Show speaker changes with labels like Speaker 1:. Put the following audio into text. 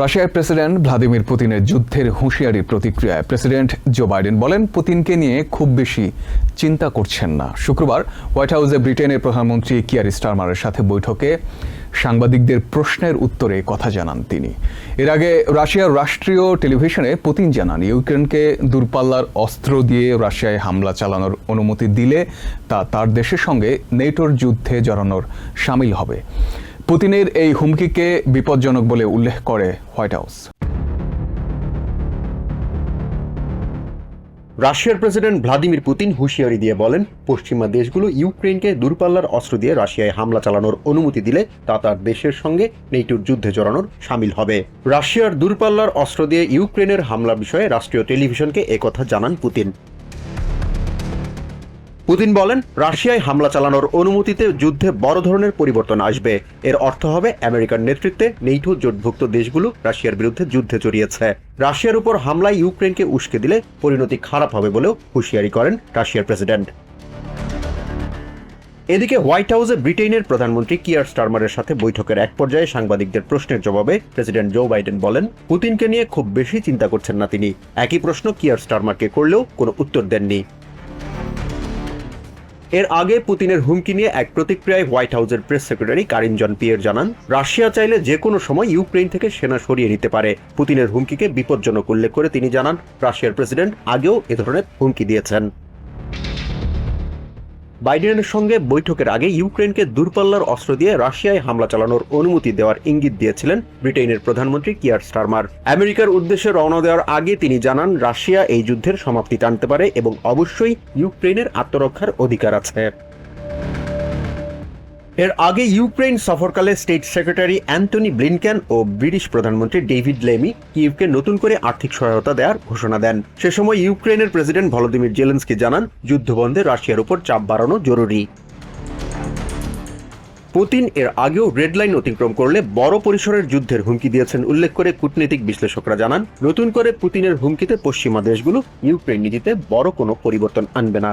Speaker 1: রাশিয়ার president Vladimir পুতিনের যুদ্ধের হুঁশিয়ারি প্রতিক্রিয়ায় প্রেসিডেন্ট জো বাইডেন বলেন, পুতিনকে নিয়ে খুব বেশি চিন্তা করছেন না। শুক্রবার হোয়াইট হাউসে ব্রিটেনের প্রধানমন্ত্রী কিয়ার স্টারমারের সাথে বৈঠকে সাংবাদিকদের প্রশ্নের উত্তরে কথা জানান তিনি। এর আগে রাশিয়ার রাষ্ট্রীয় টেলিভিশনে পুতিন জানান, ইউক্রেনকে দূরপাল্লার অস্ত্র দিয়ে রাশিয়ায় হামলা চালানোর অনুমতি দিলে তা তার দেশের সঙ্গে নেটোর যুদ্ধে জড়ানোর সামিল হবে। পুতিনের এই হুমকিকে বিপজ্জনক বলে উল্লেখ করে হোয়াইট হাউস।
Speaker 2: রাশিয়ার প্রেসিডেন্ট ভ্লাদিমির পুতিন হুঁশিয়ারি দিয়ে বলেন, পশ্চিমা দেশগুলো ইউক্রেনকে দূরপাল্লার অস্ত্র দিয়ে রাশিয়ায় হামলা চালানোর অনুমতি দিলে তা তার দেশের সঙ্গে নেটোর যুদ্ধে জড়ানোর সামিল হবে। রাশিয়ার দূরপাল্লার অস্ত্র দিয়ে ইউক্রেনের হামলা বিষয়ে রাষ্ট্রীয় টেলিভিশনকে একথা জানান পুতিন। পুতিন বলেন, রাশিয়ায় হামলা চালানোর অনুমতিতে যুদ্ধে বড় ধরনের পরিবর্তন আসবে। এর অর্থ হবে আমেরিকার নেতৃত্বে নেইটো জোটভুক্ত দেশগুলো রাশিয়ার বিরুদ্ধে যুদ্ধে জড়িয়েছে। রাশিয়ার উপর হামলায় ইউক্রেনকে উস্কে দিলে পরিণতি খারাপ হবে বলেও হুঁশিয়ারি করেন রাশিয়ার প্রেসিডেন্ট। এদিকে হোয়াইট হাউসে ব্রিটেনের প্রধানমন্ত্রী কিয়ার স্টারমারের সাথে বৈঠকের এক পর্যায়ে সাংবাদিকদের প্রশ্নের জবাবে প্রেসিডেন্ট জো বাইডেন বলেন, পুতিনকে নিয়ে খুব বেশি চিন্তা করছেন না তিনি। একই প্রশ্ন কিয়ার স্টারমারকে করলেও কোনো উত্তর দেননি। এর আগে পুতিনের হুমকি নিয়ে এক প্রতিক্রিয়ায় হোয়াইট হাউসের press secretary Karine Jean Pierre জানান, রাশিয়া চাইলে যে কোনো সময় ইউক্রেন থেকে সেনা সরিয়ে নিতে পারে। পুতিনের হুমকিকে বিপজ্জনক উল্লেখ করে তিনি জানান, রাশিয়ার প্রেসিডেন্ট আগেও এ ধরনের হুমকি দিয়েছেন। বাইডেনের সঙ্গে বৈঠকের আগে ইউক্রেনকে দূরপাল্লার অস্ত্র দিয়ে রাশিয়ায় হামলা চালানোর অনুমতি দেওয়ার ইঙ্গিত দিয়েছিলেন ব্রিটেনের প্রধানমন্ত্রী কিয়ার স্টারমার। আমেরিকার উদ্দেশ্যে রওনা দেওয়ার আগে তিনি জানান, রাশিয়া এই যুদ্ধের সমাপ্তি টানতে পারে এবং অবশ্যই ইউক্রেনের আত্মরক্ষার অধিকার আছে। এর আগে ইউক্রেন সফরকালে স্টেট সেক্রেটারি অ্যান্টনি ব্লিনকেন ও ব্রিটিশ প্রধানমন্ত্রী ডেভিড লেমি কিয়েভকে নতুন করে আর্থিক সহায়তা দেওয়ার ঘোষণা দেন। সে সময় ইউক্রেনের প্রেসিডেন্ট ভলোদিমির জেলেন্সকি জানান, যুদ্ধবন্ধে রাশিয়ার উপর চাপ বাড়ানো জরুরি। পুতিন এর আগেও রেড লাইন অতিক্রম করলে বড় পরিসরের যুদ্ধের হুমকি দিয়েছেন উল্লেখ করে কূটনীতিক বিশ্লেষকরা জানান, নতুন করে পুতিনের হুমকিতে পশ্চিমা দেশগুলো ইউক্রেন নীতিতে বড় কোনো পরিবর্তন আনবে না।